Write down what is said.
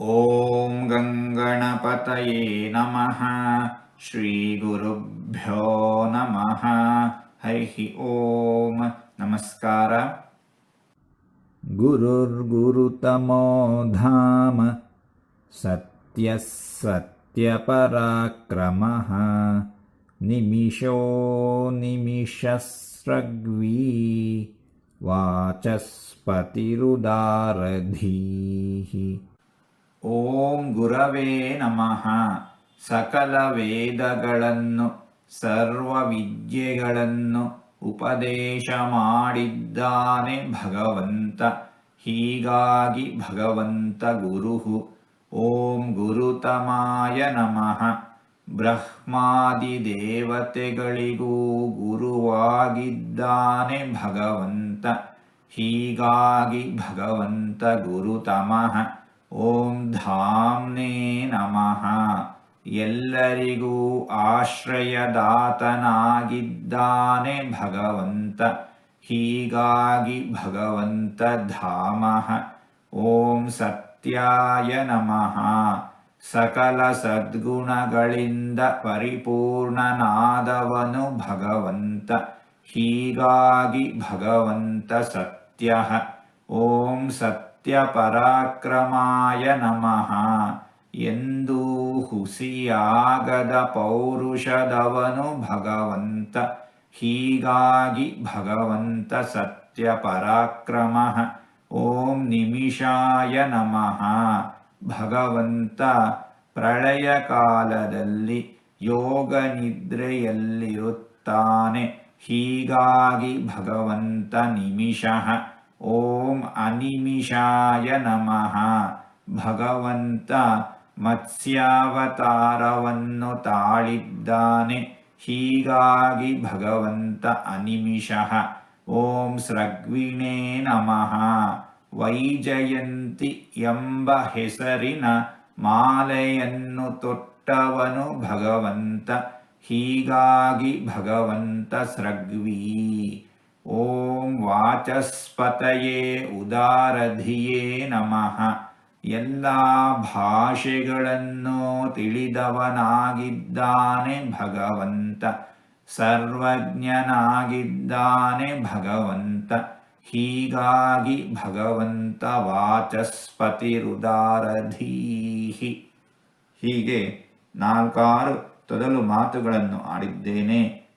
ॐ गङ्गणपतये नमः। श्रीगुरुभ्यो नमः। हरिः ॐ नमस्कार। गुरुर्गुरुतमो धाम सत्यः सत्यपराक्रमः निमिषो निमिषस्रग्वी। वाचस्पतिरुदारधीः। ಓಂ ಗುರವೇ ನಮಃ. ಸಕಲ ವೇದಗಳನ್ನು, ಸರ್ವ ವಿದ್ಯೆಗಳನ್ನು ಉಪದೇಶ ಮಾಡಿದ್ದಾನೆ ಭಗವಂತ. ಹೀಗಾಗಿ ಭಗವಂತ ಗುರುಹು. ಓಂ ಗುರುತಮಾಯ ನಮಃ. ಬ್ರಹ್ಮಾದಿ ದೇವತೆಗಳಿಗೂ ಗುರುವಾಗಿದ್ದಾನೆ ಭಗವಂತ. ಹೀಗಾಗಿ ಭಗವಂತ ಗುರುತಮಃ. ಓಂ ಧಾಮ್ನೇ ನಮಃ. ಎಲ್ಲರಿಗೂ ಆಶ್ರಯದಾತನಾಗಿದ್ದಾನೆ ಭಗವಂತ. ಹೀಗಾಗಿ ಭಗವಂತ ಧಾಮಃ. ಓಂ ಸತ್ಯಾಯ ನಮಃ. ಸಕಲ ಸದ್ಗುಣಗಳಿಂದ ಪರಿಪೂರ್ಣನಾದವನು ಭಗವಂತ. ಹೀಗಾಗಿ ಭಗವಂತ ಸತ್ಯ. ಓಂ ಸತ್ಯಪರಾಕ್ರಮಾಯ ನಮಃ. ಎಂದೂ ಹುಸಿಯಾಗದ ಪೌರುಷದವನು ಭಗವಂತ. ಹೀಗಾಗಿ ಭಗವಂತ ಸತ್ಯ ಪರಾಕ್ರಮ ಓಂ ನಿಮಿಷಾಯ ನಮಃ. ಭಗವಂತ ಪ್ರಳಯ ಕಾಲದಲ್ಲಿ ಯೋಗ ನಿದ್ರೆಯಲ್ಲಿರುತ್ತಾನೆ. ಹೀಗಾಗಿ ಭಗವಂತ ನಿಮಿಷಃ. ಓಂ ಅನಿಮಿಷಾಯ ನಮಃ ಭಗವಂತ ಮತ್ಸ್ಯಾವತಾರವನ್ನು ತಾಳಿದ್ದಾನೆ ಹೀಗಾಗಿ ಭಗವಂತ ಅನಿಮಿಷಃ ಓಂ ಸ್ರಗ್ವಿಣೇ ನಮಃ ವೈಜಯಂತಿ ಎಂಬ ಹೆಸರಿನ ಮಾಲೆಯನ್ನು ತೊಟ್ಟವನು ಭಗವಂತ ಹೀಗಾಗಿ ಭಗವಂತ ಸ್ರಗ್ವೀ ಓಂ ವಾಚಸ್ಪತಯೇ ಉದಾರಧಿಯೇ ನಮಃ ಎಲ್ಲ ಭಾಷೆಗಳನ್ನು ತಿಳಿದವನಾಗಿದ್ದಾನೆ ಭಗವಂತ, ಸರ್ವಜ್ಞನಾಗಿದ್ದಾನೆ ಭಗವಂತ, ಹೀಗಾಗಿ ಭಗವಂತ ವಾಚಸ್ಪತಿರುದಾರಧೀಹಿ. ಹೀಗೆ ನಾಲ್ಕಾರು ತೊದಲು ಮಾತುಗಳನ್ನು ಆಡಿದ್ದೇನೆ.